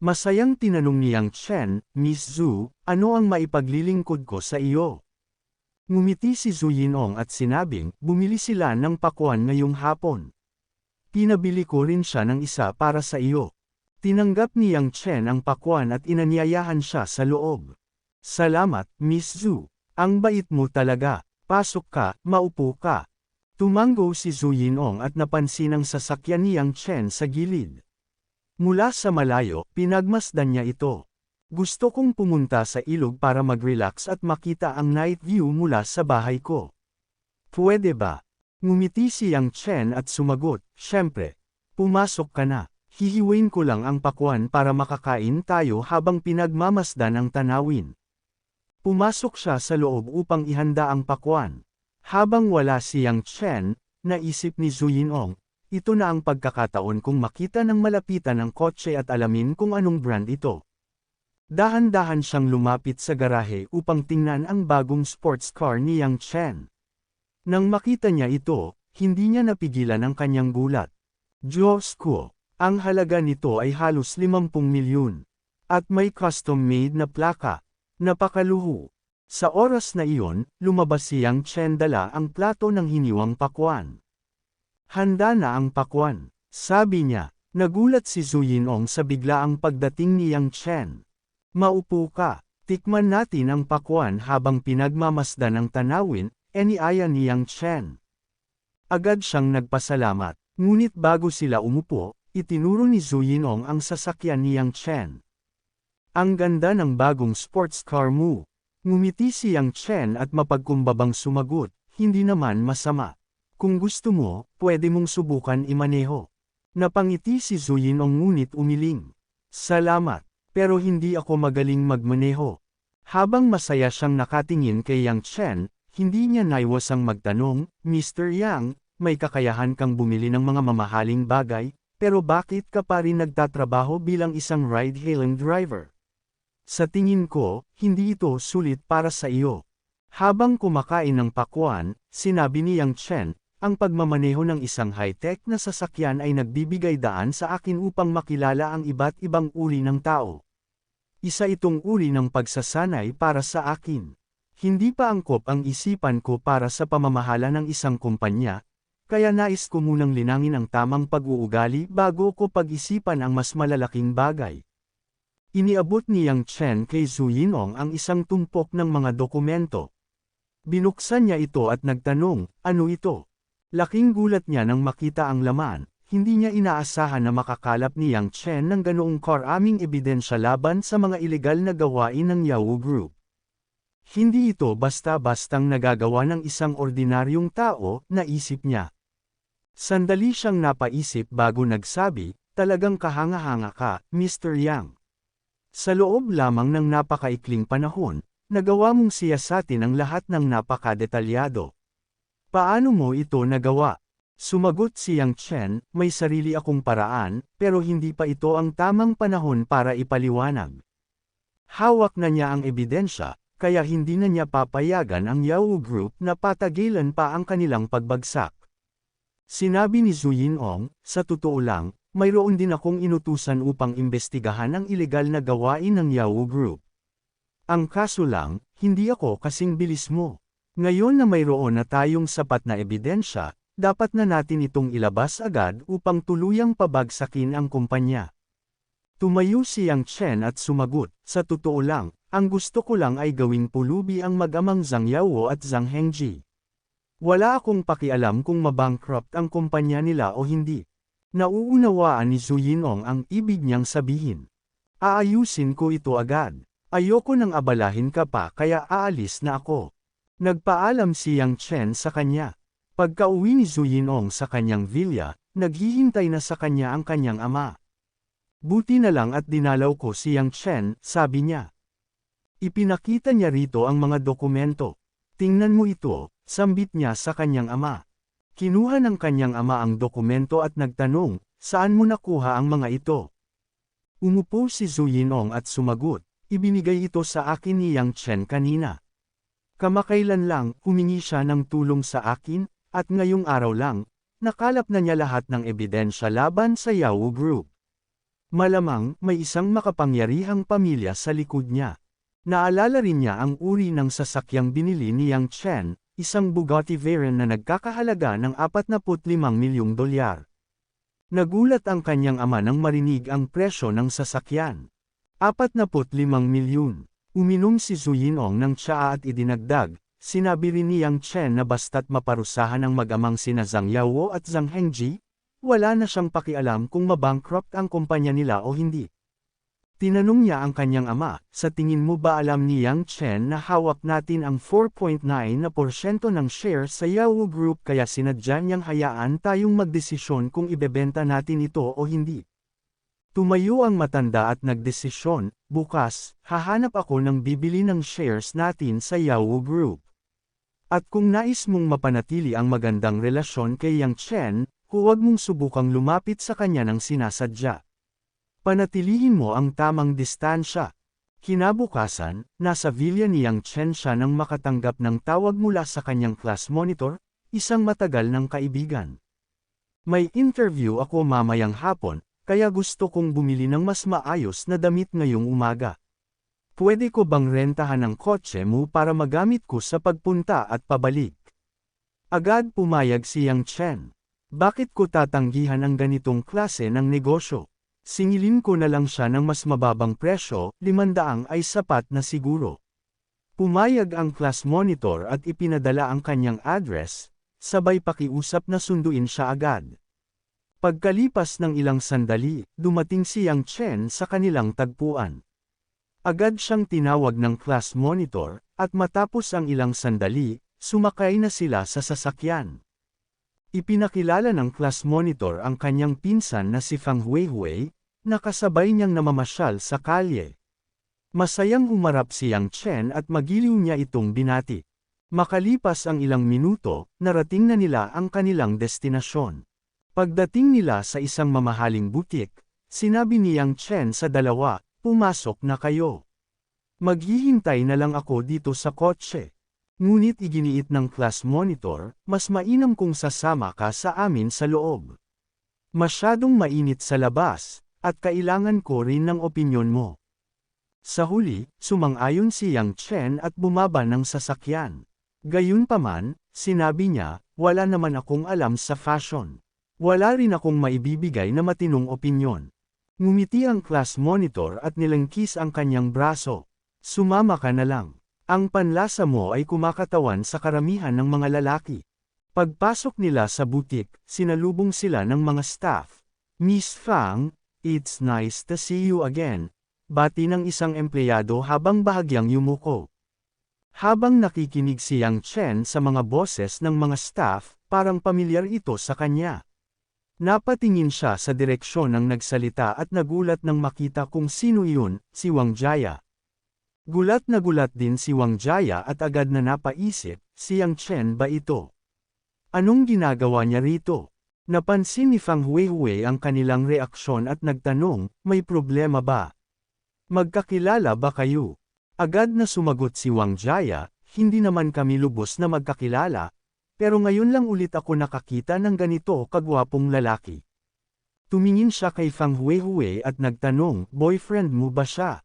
Masayang tinanong niyang Chen, Miss Zhu, ano ang maipaglilingkod ko sa iyo? Ngumiti si Zhu Yinong at sinabing, bumili sila ng pakwan ngayong hapon. Pinabili ko rin siya ng isa para sa iyo. Tinanggap ni Yang Chen ang pakwan at inanyayahan siya sa loob. Salamat, Miss Zhu. Ang bait mo talaga. Pasok ka, maupo ka. Tumango si Zhu Yinong at napansin ang sasakyan ni Yang Chen sa gilid. Mula sa malayo, pinagmasdan niya ito. Gusto kong pumunta sa ilog para mag-relax at makita ang night view mula sa bahay ko. Pwede ba? Ngumiti si Yang Chen at sumagot, syempre. Pumasok ka na. Hihiwain ko lang ang pakwan para makakain tayo habang pinagmamasdan ang tanawin. Pumasok siya sa loob upang ihanda ang pakwan. Habang wala si Yang Chen, naisip ni Zhu Yinong, ito na ang pagkakataon kung makita ng malapitan ng kotse at alamin kung anong brand ito. Dahan-dahan siyang lumapit sa garahe upang tingnan ang bagong sports car ni Yang Chen. Nang makita niya ito, hindi niya napigilan ang kanyang gulat. Diyos ko, ang halaga nito ay halos 50 milyon. At may custom-made na plaka. Napakaluho. Sa oras na iyon, lumabas si Yang Chen dala ang plato ng hiniwang pakwan. Handa na ang pakwan. Sabi niya, nagulat si Zhu Yinong sa biglaang pagdating ni Yang Chen. Maupo ka, tikman natin ang pakwan habang pinagmamasdan ng tanawin, eniaya ni Yang Chen. Agad siyang nagpasalamat, ngunit bago sila umupo, itinuro ni Zhu Yinong ang sasakyan ni Yang Chen. Ang ganda ng bagong sports car mo. Ngumiti si Yang Chen at mapagkumbabang sumagot, hindi naman masama. Kung gusto mo, pwede mong subukan imaneho. Napangiti si Zhu Yinong ngunit umiling. Salamat. Pero hindi ako magaling magmaneho. Habang masaya siyang nakatingin kay Yang Chen, hindi niya naiwasang magtanong, Mr. Yang, may kakayahan kang bumili ng mga mamahaling bagay, pero bakit ka pa rin nagtatrabaho bilang isang ride-hailing driver? Sa tingin ko, hindi ito sulit para sa iyo. Habang kumakain ng pakwan, sinabi ni Yang Chen, ang pagmamaneho ng isang high-tech na sasakyan ay nagbibigay daan sa akin upang makilala ang iba't ibang uri ng tao. Isa itong uri ng pagsasanay para sa akin. Hindi pa angkop ang isipan ko para sa pamamahala ng isang kumpanya, kaya nais ko munang linangin ang tamang pag-uugali bago ko pag-isipan ang mas malalaking bagay. Iniabot ni Yang Chen kay Zhu Yinong ang isang tumpok ng mga dokumento. Binuksan niya ito at nagtanong, ano ito? Laking gulat niya nang makita ang laman, hindi niya inaasahan na makakalap ni Yang Chen ng ganoong karaming ebidensya laban sa mga ilegal na gawain ng Yahoo Group. Hindi ito basta-bastang nagagawa ng isang ordinaryong tao, naisip niya. Sandali siyang napaisip bago nagsabi, talagang kahanga-hanga ka, Mr. Yang. Sa loob lamang ng napakaikling panahon, nagawa mong siyasatin ang lahat ng napakadetalyado. Paano mo ito nagawa? Sumagot si Yang Chen, may sarili akong paraan, pero hindi pa ito ang tamang panahon para ipaliwanag. Hawak na niya ang ebidensya, kaya hindi na niya papayagan ang Yahoo Group na patagilan pa ang kanilang pagbagsak. Sinabi ni Zhu Yinong, sa totoo lang, mayroon din akong inutusan upang imbestigahan ang ilegal na gawain ng Yahoo Group. Ang kaso lang, hindi ako kasing bilis mo. Ngayon na mayroon na tayong sapat na ebidensya, dapat na natin itong ilabas agad upang tuluyang pabagsakin ang kumpanya. Tumayo si Yang Chen at sumagot, sa totoo lang, ang gusto ko lang ay gawing pulubi ang mag-amang Zhang Yao at Zhang Hengji. Wala akong pakialam kung mabankrupt ang kumpanya nila o hindi. Nauunawaan ni Zhu Yinong ang ibig niyang sabihin. Aayusin ko ito agad. Ayoko nang abalahin ka pa kaya aalis na ako. Nagpaalam si Yang Chen sa kanya. Pagka-uwi ni Zhu Yinong sa kanyang villa, naghihintay na sa kanya ang kanyang ama. Buti na lang at dinalaw ko si Yang Chen, sabi niya. Ipinakita niya rito ang mga dokumento. Tingnan mo ito, sambit niya sa kanyang ama. Kinuha ng kanyang ama ang dokumento at nagtanong, saan mo nakuha ang mga ito? Umupo si Zhu Yinong at sumagot, ibinigay ito sa akin ni Yang Chen kanina. Kamakailan lang, humingi siya ng tulong sa akin, at ngayong araw lang, nakalap na niya lahat ng ebidensya laban sa Yahoo Group. Malamang may isang makapangyarihang pamilya sa likod niya. Naalala rin niya ang uri ng sasakyang binili ni Yang Chen, isang Bugatti Veyron na nagkakahalaga ng 45 milyong dolyar. Nagulat ang kanyang ama nang marinig ang presyo ng sasakyan. 45 milyon. Uminom si Zhu Yinong ng tsaa at idinagdag, sinabi rin ni Yang Chen na basta't maparusahan ang mag-amang sina Zhang Yawo at Zhang Hengji, wala na siyang pakialam kung mabankrupt ang kumpanya nila o hindi. Tinanong niya ang kanyang ama, sa tingin mo ba alam ni Yang Chen na hawak natin ang 4.9 na porsyento ng share sa Yahoo Group kaya sinadya niyang hayaan tayong magdesisyon kung ibebenta natin ito o hindi. Tumayo ang matanda at nagdesisyon, bukas, hahanap ako ng bibili ng shares natin sa Yahoo Group. At kung nais mong mapanatili ang magandang relasyon kay Yang Chen, huwag mong subukang lumapit sa kanya ng sinasadya. Panatilihin mo ang tamang distansya. Kinabukasan, nasa villa ni Yang Chen siya nang makatanggap ng tawag mula sa kanyang class monitor, isang matagal ng kaibigan. May interview ako mamayang hapon, kaya gusto kong bumili ng mas maayos na damit ngayong umaga. Pwede ko bang rentahan ang kotse mo para magamit ko sa pagpunta at pabalik? Agad pumayag si Yang Chen. Bakit ko tatanggihan ang ganitong klase ng negosyo? Singilin ko na lang siya ng mas mababang presyo, limandaang ay sapat na siguro. Pumayag ang class monitor at ipinadala ang kanyang address, sabay pakiusap na sunduin siya agad. Pagkalipas ng ilang sandali, dumating si Yang Chen sa kanilang tagpuan. Agad siyang tinawag ng class monitor, at matapos ang ilang sandali, sumakay na sila sa sasakyan. Ipinakilala ng class monitor ang kanyang pinsan na si Fang Huihui, Nakasabay niyang namamasyal sa kalye. Masayang umarap si Yang Chen at magiliw niya itong binati. Makalipas ang ilang minuto, narating na nila ang kanilang destinasyon. Pagdating nila sa isang mamahaling butik, sinabi ni Yang Chen sa dalawa, pumasok na kayo. Maghihintay na lang ako dito sa kotse. Ngunit iginiit ng class monitor, mas mainam kung sasama ka sa amin sa loob. Masyadong mainit sa labas, at kailangan ko rin ng opinyon mo. Sa huli, sumang-ayon si Yang Chen at bumaba ng sasakyan. Gayunpaman, sinabi niya, wala naman akong alam sa fashion. Wala rin akong maibibigay na matinong opinyon. Ngumiti ang class monitor at nilangkis ang kanyang braso. Sumama ka na lang. Ang panlasa mo ay kumakatawan sa karamihan ng mga lalaki. Pagpasok nila sa butik, sinalubong sila ng mga staff. Miss Fang, It's nice to see you again, bati ng isang empleyado habang bahagyang yumuko. Habang nakikinig si Yang Chen sa mga boses ng mga staff, parang pamilyar ito sa kanya. Napatingin siya sa direksyon ng nagsalita at nagulat nang makita kung sino iyon, si Wang Jaya. Gulat na gulat din si Wang Jaya at agad na napaisip, si Yang Chen ba ito? Anong ginagawa niya rito? Napansin ni Fang Huihui ang kanilang reaksyon at nagtanong, may problema ba? Magkakilala ba kayo? Agad na sumagot si Wang Jaya, hindi naman kami lubos na magkakilala, pero ngayon lang ulit ako nakakita ng ganito kagwapong lalaki. Tumingin siya kay Fang Huihui at nagtanong, boyfriend mo ba siya?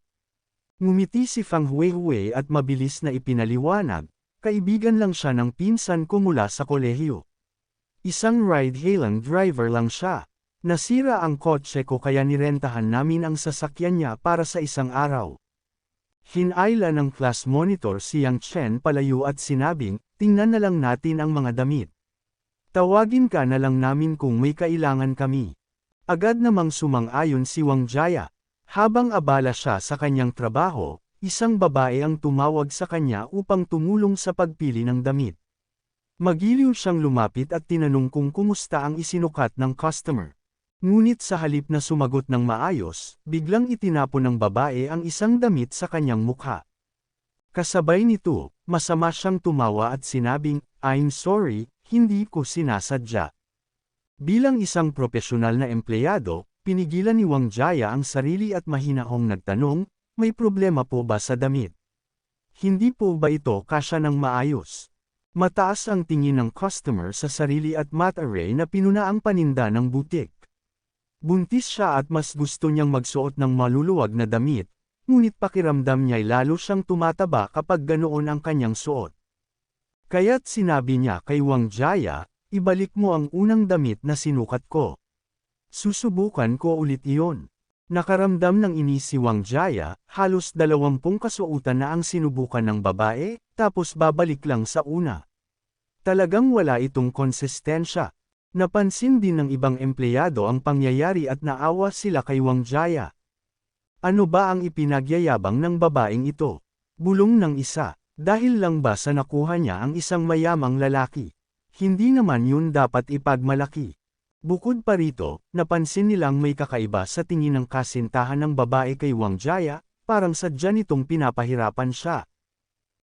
Ngumiti si Fang Huihui at mabilis na ipinaliwanag, kaibigan lang siya ng pinsan ko mula sa kolehiyo. Isang ride-hailing driver lang siya. Nasira ang kotse ko kaya nirentahan namin ang sasakyan niya para sa isang araw. Hinayla ng class monitor si Yang Chen palayo at sinabing, tingnan na lang natin ang mga damit. Tawagin ka na lang namin kung may kailangan kami. Agad namang sumang-ayon si Wang Jaya. Habang abala siya sa kanyang trabaho, isang babae ang tumawag sa kanya upang tumulong sa pagpili ng damit. Magiliw siyang lumapit at tinanong kung kumusta ang isinukat ng customer. Ngunit sa halip na sumagot ng maayos, biglang itinapon ng babae ang isang damit sa kanyang mukha. Kasabay nito, masama siyang tumawa at sinabing, I'm sorry, hindi ko sinasadya. Bilang isang profesional na empleyado, pinigilan ni Wang Jaya ang sarili at mahinahong nagtanong, may problema po ba sa damit? Hindi po ba ito kasya ng maayos? Mataas ang tingin ng customer sa sarili at mat array na pinuna ang paninda ng butik. Buntis siya at mas gusto niyang magsuot ng maluluwag na damit, ngunit pakiramdam niya'y lalo siyang tumataba kapag ganoon ang kanyang suot. Kaya't sinabi niya kay Wang Jaya, ibalik mo ang unang damit na sinukat ko. Susubukan ko ulit iyon. Nakaramdam ng inis si Wang Jaya, halos dalawampung kasuotan na ang sinubukan ng babae, tapos babalik lang sa una. Talagang wala itong konsistensya. Napansin din ng ibang empleyado ang pangyayari at naawa sila kay Wang Jaya. Ano ba ang ipinagyayabang ng babaeng ito? Bulong ng isa, dahil lang ba sa nakuha niya ang isang mayamang lalaki? Hindi naman yun dapat ipagmalaki. Bukod pa rito, napansin nilang may kakaiba sa tingin ng kasintahan ng babae kay Wang Jaya, parang sadya nitong pinapahirapan siya.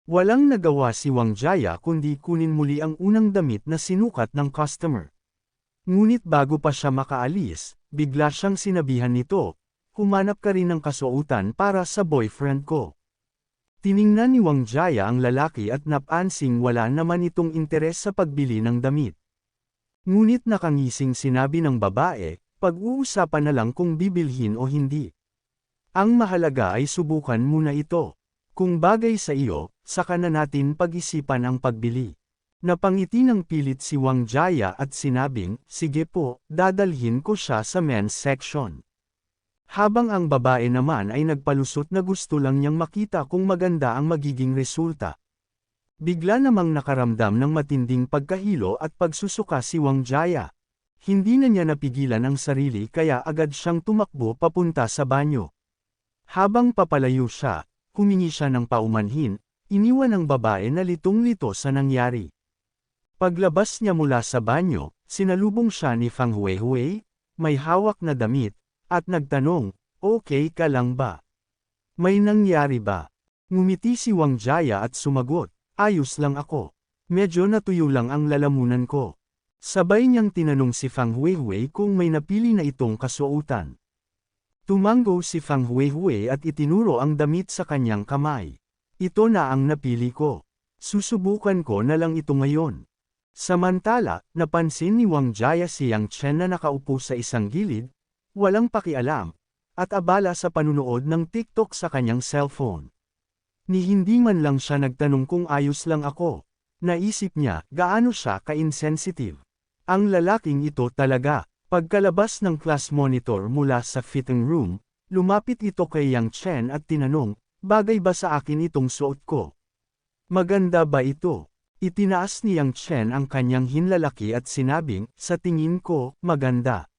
Walang nagawa si Wang Jaya kundi kunin muli ang unang damit na sinukat ng customer. Ngunit bago pa siya makaalis, bigla siyang sinabihan nito, humanap ka rin ng kasuotan para sa boyfriend ko. Tiningnan ni Wang Jaya ang lalaki at napansing wala naman itong interes sa pagbili ng damit. Ngunit nakangising sinabi ng babae, pag-uusapan na lang kung bibilhin o hindi. Ang mahalaga ay subukan muna ito. Kung bagay sa iyo, saka na natin pag-isipan ang pagbili. Napangiti ng pilit si Wang Jaya at sinabing, sige po, dadalhin ko siya sa men's section. Habang ang babae naman ay nagpalusot na gusto lang niyang makita kung maganda ang magiging resulta. Bigla namang nakaramdam ng matinding pagkahilo at pagsusuka si Wang Jaya. Hindi na niya napigilan ang sarili kaya agad siyang tumakbo papunta sa banyo. Habang papalayo siya, humingi siya ng paumanhin, iniwan ng babae na litong-lito sa nangyari. Paglabas niya mula sa banyo, sinalubong siya ni Fang Huihui, may hawak na damit, at nagtanong, okay ka lang ba? May nangyari ba? Ngumiti si Wang Jaya at sumagot, ayos lang ako. Medyo natuyo lang ang lalamunan ko. Sabay niyang tinanong si Fang Huihui kung may napili na itong kasuotan. Tumango si Fang Huihui at itinuro ang damit sa kanyang kamay. Ito na ang napili ko. Susubukan ko na lang ito ngayon. Samantala, napansin ni Wang Jaya si Yang Chen na nakaupo sa isang gilid, walang pakialam, at abala sa panunood ng TikTok sa kanyang cellphone. Ni hindi man lang siya nagtanong kung ayos lang ako. Naisip niya, gaano siya ka-insensitive. Ang lalaking ito talaga, pagkalabas ng class monitor mula sa fitting room, lumapit ito kay Yang Chen at tinanong, bagay ba sa akin itong suot ko? Maganda ba ito? Itinaas ni Yang Chen ang kanyang hinlalaki at sinabing, sa tingin ko, maganda.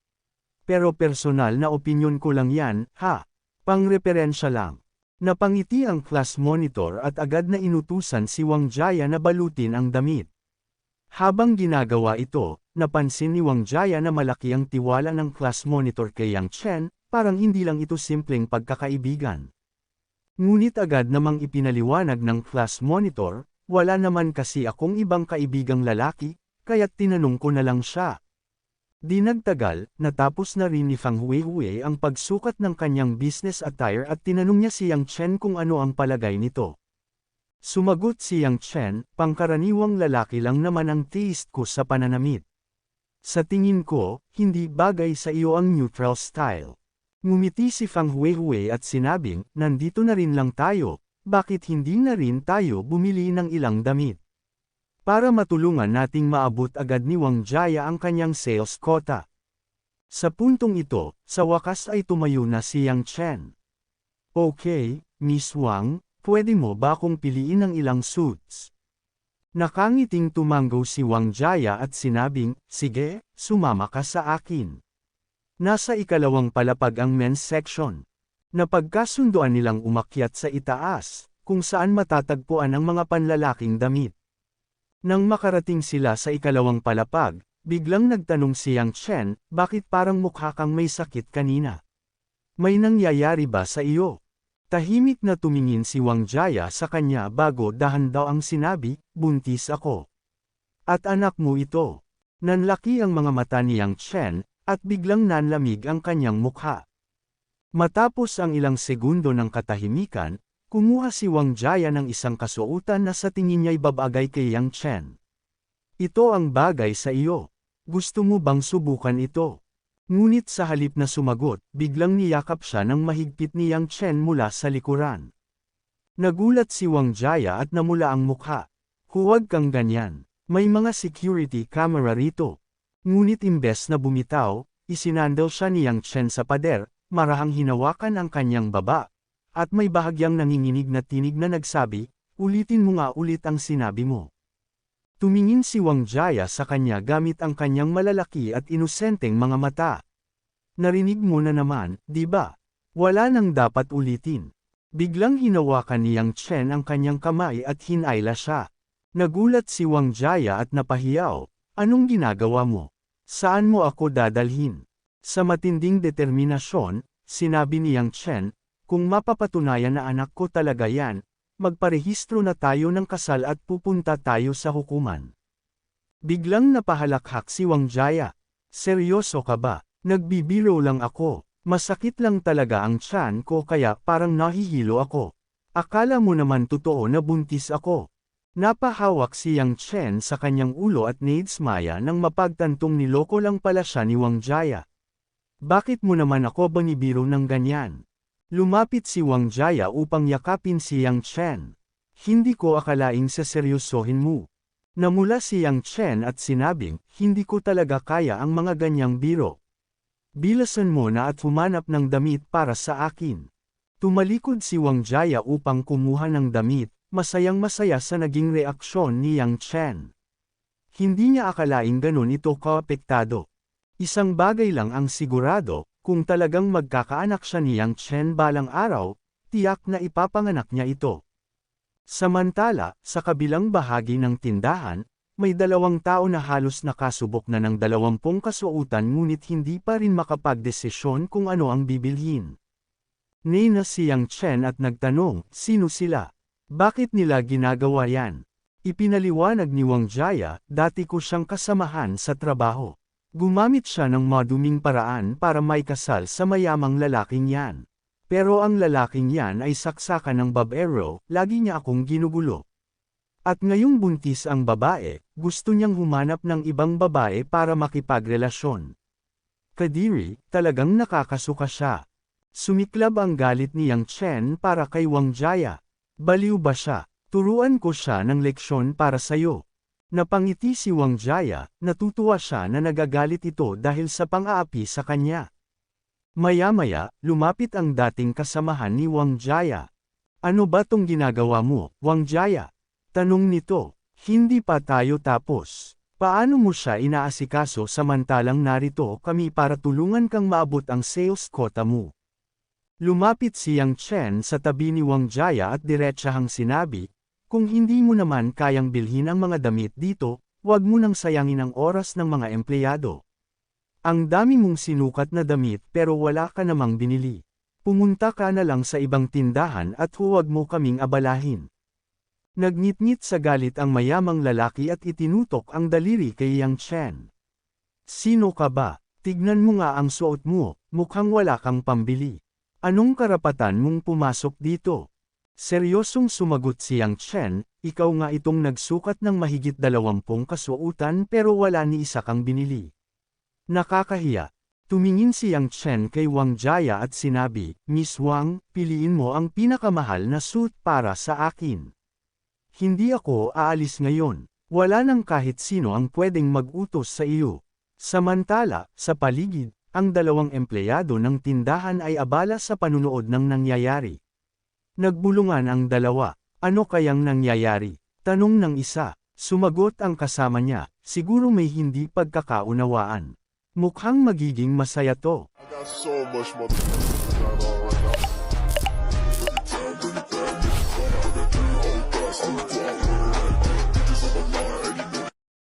Pero personal na opinyon ko lang yan, ha? Pangreferensya lang. Napangiti ang class monitor at agad na inutusan si Wang Jaya na balutin ang damit. Habang ginagawa ito, napansin ni Wang Jaya na malaki ang tiwala ng class monitor kay Yang Chen, parang hindi lang ito simpleng pagkakaibigan. Ngunit agad namang ipinaliwanag ng class monitor, wala naman kasi akong ibang kaibigang lalaki, kaya't tinanong ko na lang siya. Di nagtagal, natapos na rin ni Fang Huihui ang pagsukat ng kanyang business attire at tinanong niya si Yang Chen kung ano ang palagay nito. Sumagot si Yang Chen, pangkaraniwang lalaki lang naman ang taste ko sa pananamit. Sa tingin ko, hindi bagay sa iyo ang neutral style. Ngumiti si Fang Huihui at sinabing, nandito na rin lang tayo, bakit hindi na rin tayo bumili ng ilang damit? Para matulungan nating maabot agad ni Wang Jaya ang kanyang sales quota. Sa puntong ito, sa wakas ay tumayo na si Yang Chen. Okay, Miss Wang, pwede mo ba akong piliin ng ilang suits? Nakangiting tumango si Wang Jaya at sinabing, sige, sumama ka sa akin. Nasa ikalawang palapag ang men's section. Napagkasunduan nilang umakyat sa itaas, kung saan matatagpuan ang mga panlalaking damit. Nang makarating sila sa ikalawang palapag, biglang nagtanong si Yang Chen, bakit parang mukha kang may sakit kanina? May nangyayari ba sa iyo? Tahimik na tumingin si Wang Jaya sa kanya bago dahan daw ang sinabi, buntis ako. At anak mo ito. Nanlaki ang mga mata ni Yang Chen, at biglang nanlamig ang kanyang mukha. Matapos ang ilang segundo ng katahimikan, kumuha si Wang Jaya ng isang kasuotan na sa tingin niya'y babagay kay Yang Chen. Ito ang bagay sa iyo. Gusto mo bang subukan ito? Ngunit sa halip na sumagot, biglang niyakap siya ng mahigpit ni Yang Chen mula sa likuran. Nagulat si Wang Jaya at namula ang mukha. Huwag kang ganyan. May mga security camera rito. Ngunit imbes na bumitaw, isinandal siya ni Yang Chen sa pader, marahang hinawakan ang kanyang baba. At may bahagyang nanginginig na tinig na nagsabi, ulitin mo nga ulit ang sinabi mo. Tumingin si Wang Jaya sa kanya gamit ang kanyang malalaki at inosenteng mga mata. Narinig mo na naman, di ba? Wala nang dapat ulitin. Biglang hinawakan ni Yang Chen ang kanyang kamay at hinayla siya. Nagulat si Wang Jaya at napahiyaw. Anong ginagawa mo? Saan mo ako dadalhin? Sa matinding determinasyon, sinabi ni Yang Chen, kung mapapatunayan na anak ko talaga yan, magparehistro na tayo ng kasal at pupunta tayo sa hukuman. Biglang napahalakhak si Wang Jaya. Seryoso ka ba? Nagbibiro lang ako. Masakit lang talaga ang tiyan ko kaya parang nahihilo ako. Akala mo naman totoo na buntis ako. Napahawak si Yang Chen sa kanyang ulo at naidsmaya nang mapagtantong niloko lang pala siya ni Wang Jaya. Bakit mo naman ako banibiro ng ganyan? Lumapit si Wang Jaya upang yakapin si Yang Chen. Hindi ko akalaing saseryosohin mo. Namula si Yang Chen at sinabing, hindi ko talaga kaya ang mga ganyang biro. Bilasan mo na at humanap ng damit para sa akin. Tumalikod si Wang Jaya upang kumuha ng damit, masayang masaya sa naging reaksyon ni Yang Chen. Hindi niya akalaing ganun ito kaapektado. Isang bagay lang ang sigurado, kung talagang magkakaanak siya ni Yang Chen balang araw, tiyak na ipapanganak niya ito. Samantala, sa kabilang bahagi ng tindahan, may dalawang tao na halos nakasubok na ng dalawampung kasuotan ngunit hindi pa rin makapagdesisyon kung ano ang bibilhin. Nina si Yang Chen at nagtanong, sino sila? Bakit nila ginagawa yan? Ipinaliwanag ni Wang Jaya, dati ko siyang kasamahan sa trabaho. Gumamit siya ng maduming paraan para may kasal sa mayamang lalaking yan. Pero ang lalaking yan ay saksakan ng babero, lagi niya akong ginugulo. At ngayong buntis ang babae, gusto niyang humanap ng ibang babae para makipagrelasyon. Kadiri, talagang nakakasuka siya. Sumiklab ang galit ni Yang Chen para kay Wang Jaya. Baliw ba siya? Turuan ko siya ng leksyon para sayo. Napangiti si Wang Jaya, natutuwa siya na nagagalit ito dahil sa pang-aapi sa kanya. Maya-maya, lumapit ang dating kasamahan ni Wang Jaya. Ano ba tong ginagawa mo, Wang Jaya? Tanong nito, hindi pa tayo tapos. Paano mo siya inaasikaso samantalang narito kami para tulungan kang maabot ang sales quota mo? Lumapit si Yang Chen sa tabi ni Wang Jaya at diretsahang sinabi, kung hindi mo naman kayang bilhin ang mga damit dito, huwag mo nang sayangin ang oras ng mga empleyado. Ang dami mong sinukat na damit pero wala ka namang binili. Pumunta ka na lang sa ibang tindahan at huwag mo kaming abalahin. Nagnitngit sa galit ang mayamang lalaki at itinutok ang daliri kay Yang Chen. Sino ka ba? Tignan mo nga ang suot mo, mukhang wala kang pambili. Anong karapatan mong pumasok dito? Seryosong sumagot si Yang Chen, ikaw nga itong nagsukat ng mahigit dalawampung kasuotan pero wala ni isa kang binili. Nakakahiya. Tumingin si Yang Chen kay Wang Jaya at sinabi, Miss Wang, piliin mo ang pinakamahal na suit para sa akin. Hindi ako aalis ngayon. Wala nang kahit sino ang pwedeng mag-utos sa iyo. Samantala, sa paligid, ang dalawang empleyado ng tindahan ay abala sa panunood ng nangyayari. Nagbulungan ang dalawa. Ano kayang nangyayari? Tanong ng isa. Sumagot ang kasama niya, siguro may hindi pagkakaunawaan. Mukhang magiging masaya to. I got so much.